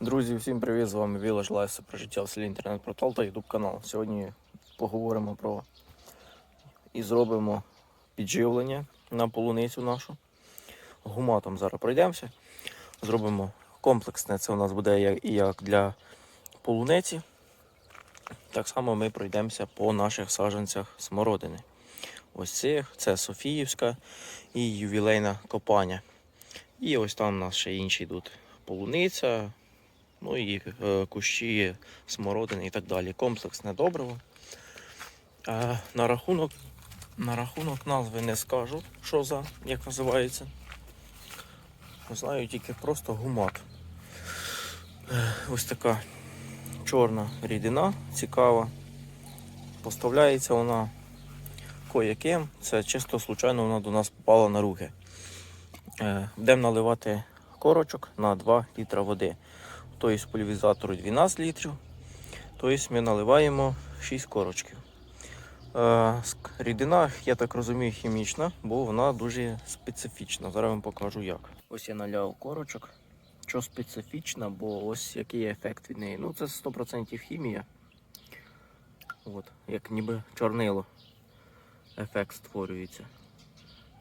Друзі, всім привіт! З вами Village Life, про життя в селі інтернет-портал та YouTube канал. Сьогодні поговоримо про і зробимо підживлення на полуницю нашу. Гуматом зараз пройдемося. Зробимо комплексне. Це у нас буде як, як для полуниці. Так само ми пройдемося по наших саджанцях смородини. Ось цих, це Софіївська і ювілейна копання. І ось там у нас ще інші йдуть полуниця, ну і е, кущі смородини і так далі. Комплексне добриво. Е, на, рахунок, на рахунок назви не скажу, що за, як називається. Знаю тільки просто гумат. Е, ось така чорна рідина, цікава. Поставляється вона кое-ким. Це чисто случайно вона до нас попала на руки. Е, Будемо наливати корочок на 2 літра води. Тобто пульвізатору 12 літрів. Тобто ми наливаємо 6 корочків. Е, Рідина, я так розумію, хімічна, бо вона дуже специфічна. Зараз вам покажу як. Ось я наляв корочок. Що специфічна, бо ось який ефект від неї. Ну це 100% хімія. От, як ніби чорнило. Ефект створюється.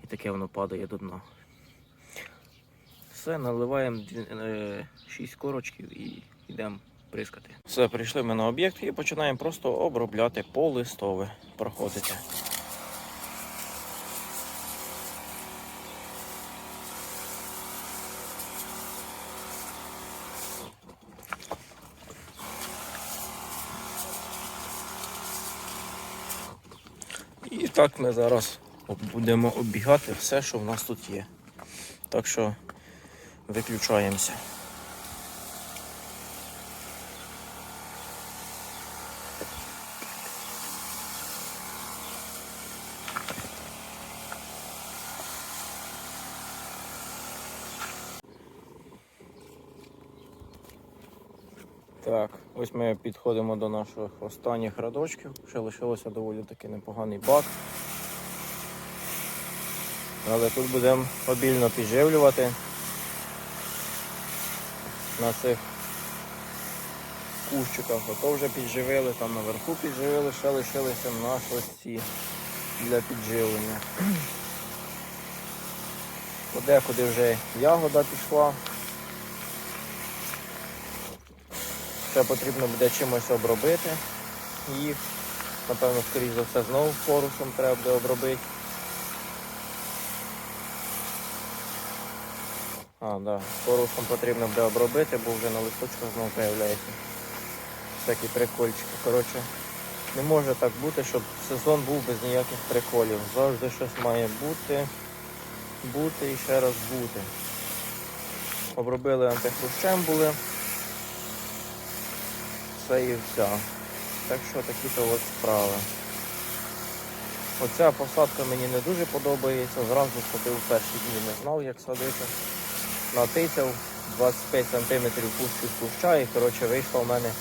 І таке воно падає до дна. Все, наливаємо 6 корочків і йдемо прискати. Все, прийшли ми на об'єкт і починаємо просто обробляти по листове. Проходите. І так ми зараз будемо оббігати все, що в нас тут є. Так що виключаємося. Так, ось ми підходимо до наших останніх радочків. Ще лишилося доволі таки непоганий бак. Але тут будемо обільно підживлювати на цих кущиках. Ото вже підживили, там наверху підживили, ще лишилися в нас ось ці для підживлення. Подекуди вже ягода пішла. Ще потрібно буде чимось обробити їх. Напевно, скоріш за все, знову порусом треба буде обробити. А, да. Порусом потрібно буде обробити, бо вже на листочках знову з'являється. Всякі прикольчики. Коротше, не може так бути, щоб сезон був без ніяких приколів. Завжди щось має бути, бути і ще раз бути. Обробили антихрущем були. Все і вся. Так що такі-то от справи. Оця посадка мені не дуже подобається. Зразу садив перші дні, не знав, як садити. Натицяв 25 см куща і коротше, вийшла в мене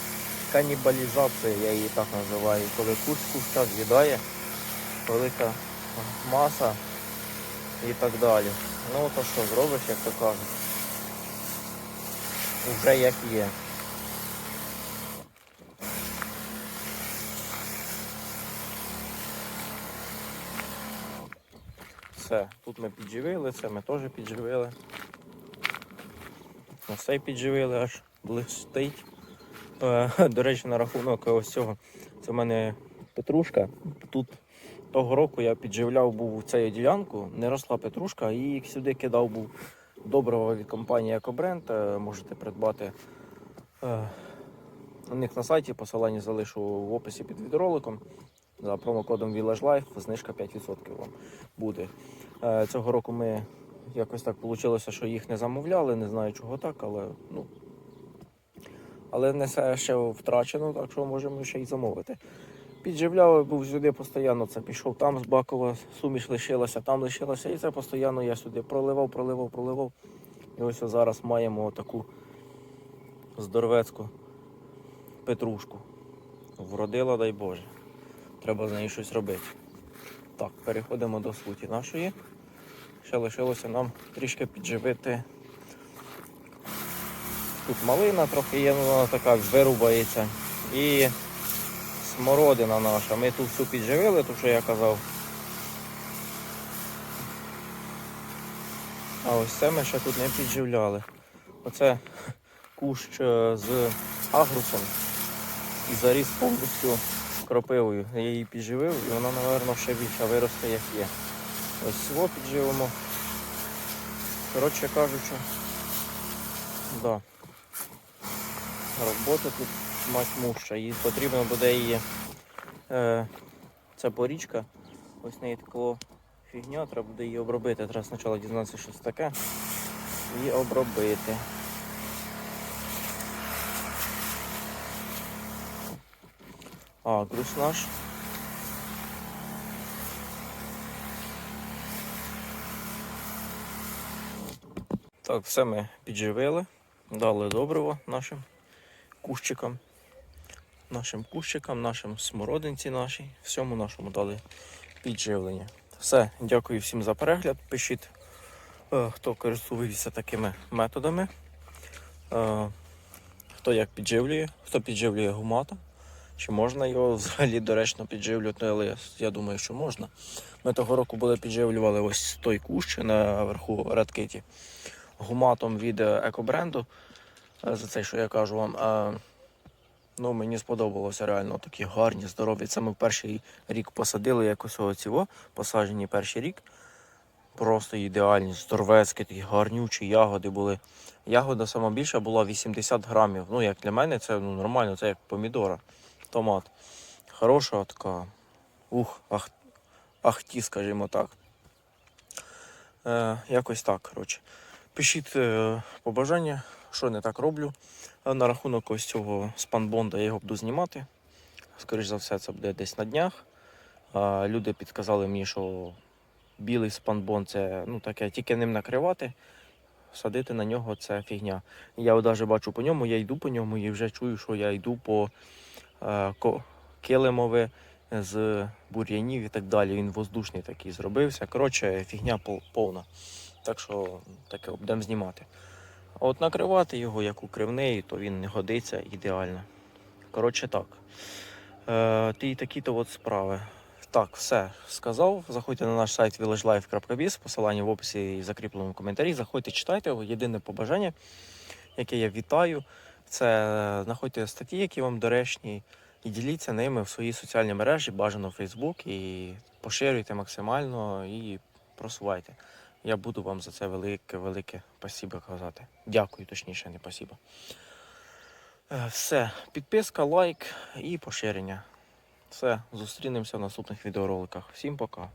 канібалізація, я її так називаю. Коли кущ куща з'їдає, велика маса і так далі. Ну то що зробиш, як то кажуть. Уже як є. Все, тут ми підживили, це ми теж підживили. На цей підживили, аж блистить. Е, До речі, на рахунок ось цього. Це в мене петрушка. Тут того року я підживляв був цю ділянку, не росла петрушка, і сюди кидав був доброго від компанії Екобренд. Е, Можете придбати е, у них на сайті, посилання залишу в описі під відеороликом. За промокодом Village Life знижка 5% вам буде. Цього року ми якось так вийшло, що їх не замовляли, не знаю чого так, але ну. Але не все ще втрачено, так що можемо ще й замовити. Підживляв, був сюди постійно, це пішов там з Бакова, суміш лишилася, там лишилася, і це постійно я сюди проливав, проливав, проливав. І ось зараз маємо таку здоровецьку петрушку. Вродила, дай Боже. Треба з нею щось робити. Так, переходимо до суті нашої. Ще лишилося нам трішки підживити тут малина трохи є, ну вона така вирубається. І смородина наша. Ми тут всю підживили, то що я казав. А ось це ми ще тут не підживляли. Оце кущ е, з агрусом і заріс повністю кропивою. Я її підживив і вона, мабуть, ще більше виросте, як є. Ось цього підживимо. Коротше кажучи, да. робота тут мать муща. Їй потрібно буде її. Е, це порічка. Ось неї такого фігня, треба буде її обробити. Треба спочатку дізнатися, що це таке. І обробити. А, груз наш. Так, все ми підживили, дали добриво нашим кущикам, нашим кущикам, нашим смородинці нашій, всьому нашому дали підживлення. Все, дякую всім за перегляд. Пишіть, е, хто користується такими методами, е, хто як підживлює, хто підживлює гумата. Чи можна його взагалі доречно підживлювати, але я, думаю, що можна. Ми того року були підживлювали ось той кущ наверху редкиті гуматом від е, екобренду. е, За це, що я кажу вам. Ну, мені сподобалося реально такі гарні, здорові. Це ми перший рік посадили якось оціво, посаджені перший рік. Просто ідеальні, здоровецькі, такі гарнючі ягоди були. Ягода сама більша була 80 грамів. Ну, як для мене, це ну, нормально, це як помідора, томат. Хороша така. Ух, ах, ахті, скажімо так. Е, якось так, коротше. Пишіть е, побажання, що не так роблю. На рахунок ось цього спанбонда я його буду знімати. Скоріше за все, це буде десь на днях. Люди підказали мені, що білий спанбонд це ну, таке, тільки ним накривати, садити на нього це фігня. Я навіть бачу по ньому, я йду по ньому і вже чую, що я йду по е, килимове з бур'янів і так далі. Він воздушний такий зробився. Коротше, фігня повна. Так що таке будемо знімати. А от накривати його як укривний, то він не годиться ідеально. Коротше так. Е, ті такі-то от справи. Так, все сказав. Заходьте на наш сайт villagelife.biz, посилання в описі і закріпленому коментарі. Заходьте, читайте його. Єдине побажання, яке я вітаю, це е, знаходьте статті, які вам доречні, і діліться ними в своїй соціальній мережі, бажано Facebook, і поширюйте максимально і просувайте. Я буду вам за це велике, велике спасибо казати. Дякую, точніше, не спасибо. Е, Все, підписка, лайк і поширення. Все, зустрінемося в наступних відеороликах. Всім пока.